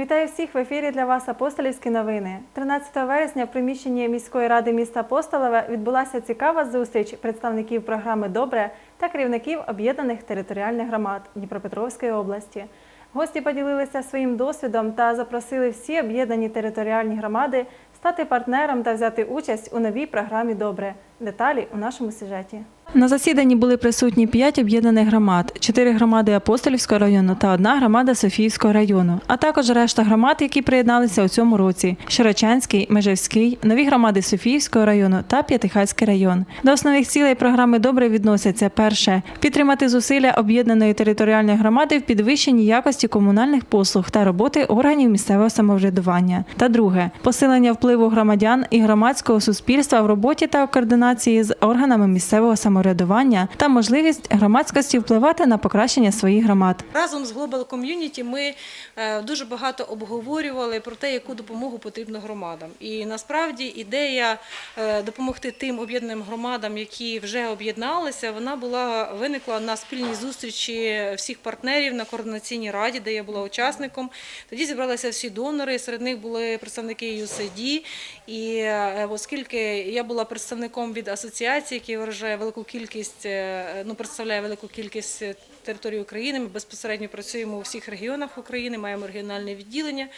Вітаю всіх в ефірі для вас Апостолівські новини. 13 вересня в приміщенні міської ради міста Апостолове відбулася цікава зустріч представників програми Добре та керівників об'єднаних територіальних громад Дніпропетровської області. Гості поділилися своїм досвідом та запросили всі об'єднані територіальні громади стати партнером та взяти участь у новій програмі Добре. Деталі у нашому сюжеті. На засіданні були присутні п'ять об'єднаних громад, чотири громади Апостолівського району та одна громада Софіївського району, а також решта громад, які приєдналися у цьому році: Широчанський, Межевський, нові громади Софіївського району та П'ятихатський район. До основних цілей програми добре відносяться перше підтримати зусилля об'єднаної територіальної громади в підвищенні якості комунальних послуг та роботи органів місцевого самоврядування. Та друге посилення впливу громадян і громадського суспільства в роботі та координації з органами місцевого самоврядування та можливість громадськості впливати на покращення своїх громад. Разом з Global Community ми е, дуже багато обговорювали про те, яку допомогу потрібно громадам. І насправді ідея е, допомогти тим об'єднаним громадам, які вже об'єдналися, вона була виникла на спільній зустрічі всіх партнерів на координаційній раді, де я була учасником. Тоді зібралися всі донори, серед них були представники USAID. І е, оскільки я була представником від асоціації, який виражає велику кількість, е, ну представляє велику кількість е, території України. Ми безпосередньо працюємо у всіх регіонах України, маємо регіональне відділення.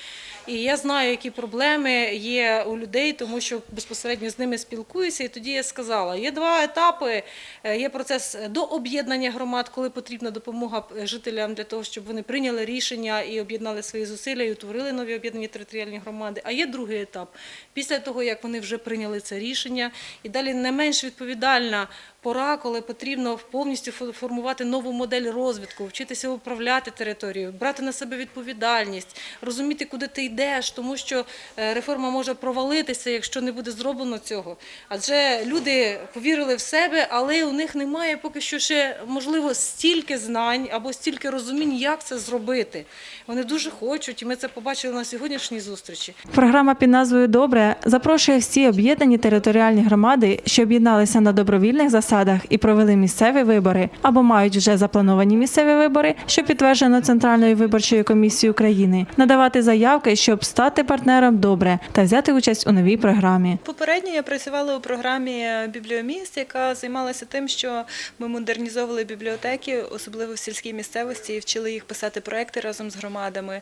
І я знаю, які проблеми є у людей, тому що безпосередньо з ними спілкуюся. І тоді я сказала: є два етапи. Е, Є процес до об'єднання громад, коли потрібна допомога жителям для того, щоб вони прийняли рішення і об'єднали свої зусилля і утворили нові об'єднані територіальні громади. А є другий етап після того, як вони вже прийняли це рішення, і далі не менш відповідальна пора, коли потрібно повністю фо- формувати нову модель розвитку, вчитися управляти територією, брати на себе відповідальність, розуміти, куди ти йдеш, тому що е, реформа може провалитися, якщо не буде зроблено цього. Адже люди повірили в себе, але у них немає поки що ще можливо стільки знань або стільки розумінь, як це зробити. Вони дуже хочуть, і ми це побачили на сьогоднішній зустрічі. Програма під назвою Добре запрошує всі об'єднані територіальні громади, що об'єдналися на добровільних засадах і провели місцеві вибори або мають вже заплановані місцеві вибори, що підтверджено Центральною виборчою комісією України, надавати заявки, щоб стати партнером добре та взяти участь у новій програмі. Попередньо я працювала у програмі Бібліоміст, яка займалася тим, що ми модернізовували бібліотеки, особливо в сільській місцевості, і вчили їх писати проекти разом з громадами,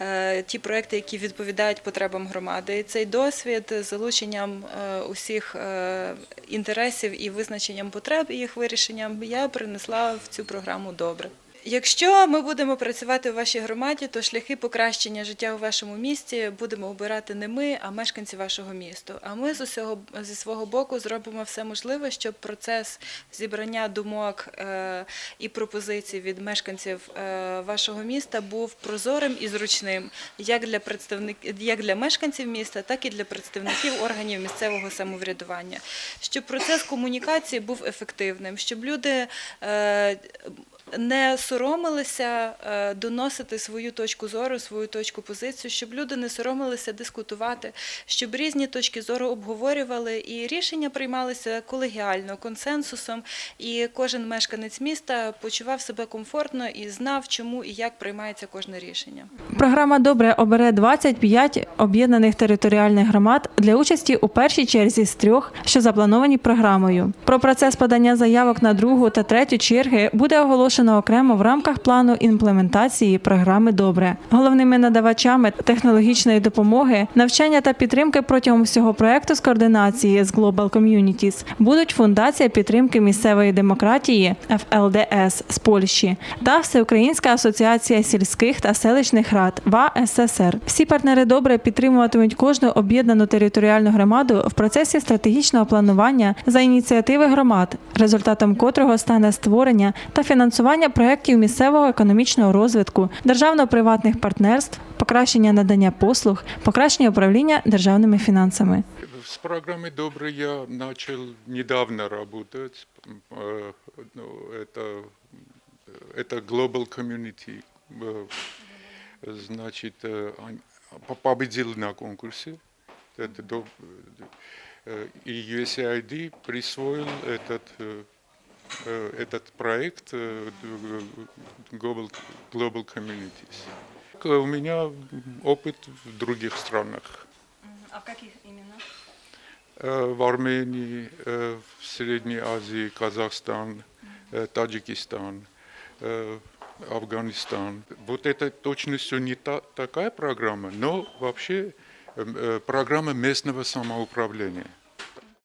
е, ті проекти, які відповідають потребам громади. І цей досвід залученням е, усіх е, інтересів і визначенням потреб і їх вирішенням я принесла в цю програму добре. Якщо ми будемо працювати у вашій громаді, то шляхи покращення життя у вашому місті будемо обирати не ми, а мешканці вашого міста. А ми з усього зі свого боку зробимо все можливе, щоб процес зібрання думок е, і пропозицій від мешканців е, вашого міста був прозорим і зручним, як для представників, як для мешканців міста, так і для представників органів місцевого самоврядування. Щоб процес комунікації був ефективним, щоб люди. Не соромилися е, доносити свою точку зору, свою точку позицію, щоб люди не соромилися дискутувати, щоб різні точки зору обговорювали і рішення приймалися колегіально, консенсусом, і кожен мешканець міста почував себе комфортно і знав, чому і як приймається кожне рішення. Програма Добре обере 25 об'єднаних територіальних громад для участі у першій черзі з трьох, що заплановані програмою. Про процес подання заявок на другу та третю черги буде оголошено окремо в рамках плану імплементації програми Добре. Головними надавачами технологічної допомоги, навчання та підтримки протягом всього проекту з координації з Global Communities будуть Фундація підтримки місцевої демократії ФЛДС з Польщі та Всеукраїнська асоціація сільських та селищних рад ВА СССР. Всі партнери добре підтримуватимуть кожну об'єднану територіальну громаду в процесі стратегічного планування за ініціативи громад, результатом котрого стане створення та фінансування проєктів місцевого економічного розвитку, державно-приватних партнерств, покращення надання послуг, покращення управління державними фінансами. С программой «Добрый» я начал недавно работать. Э, ну, Это, это Global Community. Э, Значит, э, он по- победил на конкурсе. Это до- э, И USAID присвоил этот, э, э, этот проект э, Global, Global Communities. у меня опыт в других странах. А в каких именно? Э, В Армении, э, в Средней Азии, Казахстан, э, Таджикистан, э, Афганистан. Вот это точностью не та, такая программа, но вообще э, э, программа местного самоуправления.